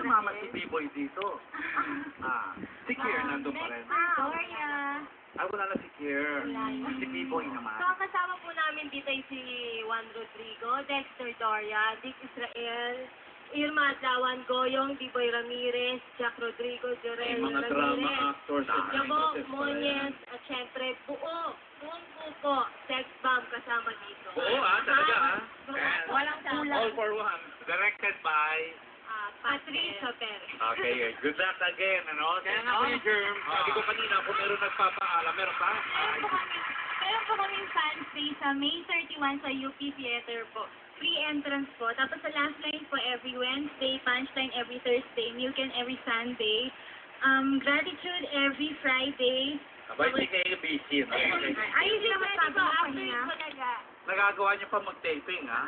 sumama si B-Boy dito? Ah, si Kier nandun pa rin. Victoria. Ay, wala na si Kier. Si B-Boy naman. So, ang kasama po namin dito ay si Juan Rodrigo, Dexter Doria, Dick Israel, Irma Jawan Goyong, Biboy Ramirez, Jack Rodrigo, Jorel mga drama Ramirez, actors and Jabo actresses pa rin. Monyes, at syempre buo, buong buko, sex bomb kasama dito. Oo, ah, talaga, ah. At Walang kulang. All for one. Directed by... Ah, Patricia Perez. Okay, good luck again, ano? Kaya nga, Kuya Germ, sabi ko kanina, kung meron nagpapaalam, meron pa? Meron po kami, meron po kaming fan space sa May 31 sa UP Theater po. Free entrance po. Tapos sa last line po every Wednesday, punchline every Thursday, Muken every Sunday. Um, gratitude every Friday. Abay, hindi kayo busy? Ayun din naman sabi ko naga. Nagagawa niyo pa mag-taping, ha?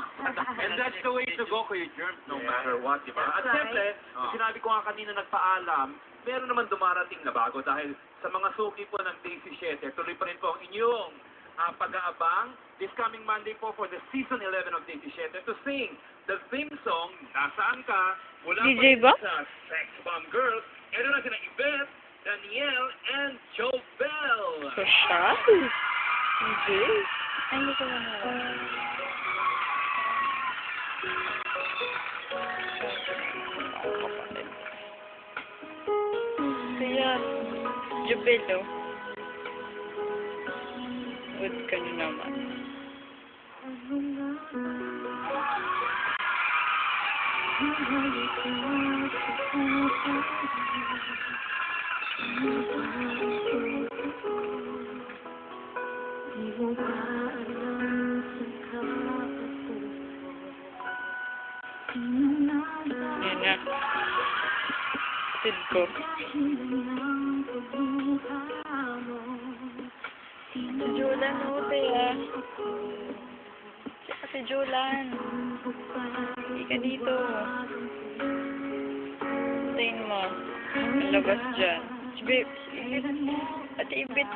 And that's the way to go, Kuya Germ, no matter what, di ba? At That's siyempre, right. sinabi ko nga kanina nagpaalam, meron naman dumarating na bago dahil sa mga suki po ng Daisy Theater, tuloy pa rin po ang inyong ah, pag-aabang this coming Monday po for the season 11 of Daisy Theater to sing the theme song, Nasaan Ka? Mula DJ po ba? sa Sex Bomb Girls. Ito na sila Yvette, Danielle, and Jobel. Social? Hindi. Ay, hindi ko na. Kaya, Jubilo. Naman. Yan na. Sid ko. Si Jolan ute ah. Si Ate Jolan. Hindi ka dito. Tayin mo. Ang labas dyan. Si Bip. Si Ibit.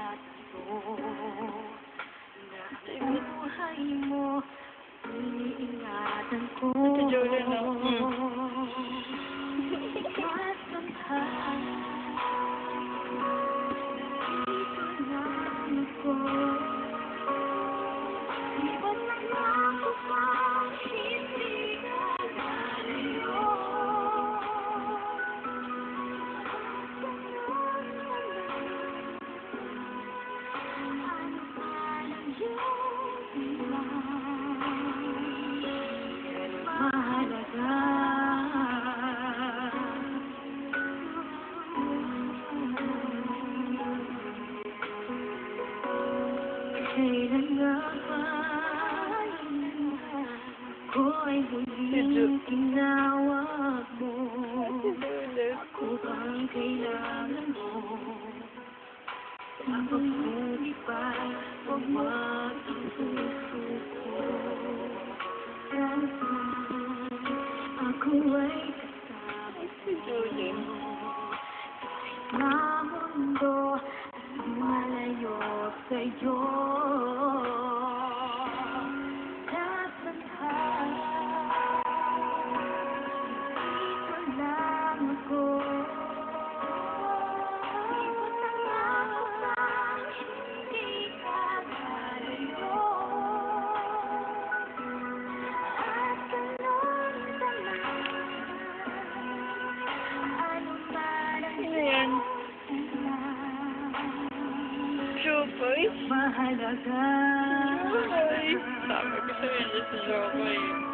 Ate Ibit. Ate Ibit. Ate Kailan nga ba ko ay muling tinawag mo? Ako bang kailangan mo? Ang mabuti pa, huwag wag ang puso ko. Ako ay kasama mo. Na mundo ay malayo sa'yo. Jokoy? mahalaga. Jokoy. Sabi ko sa'yo dyan si Jokoy. Minsan'y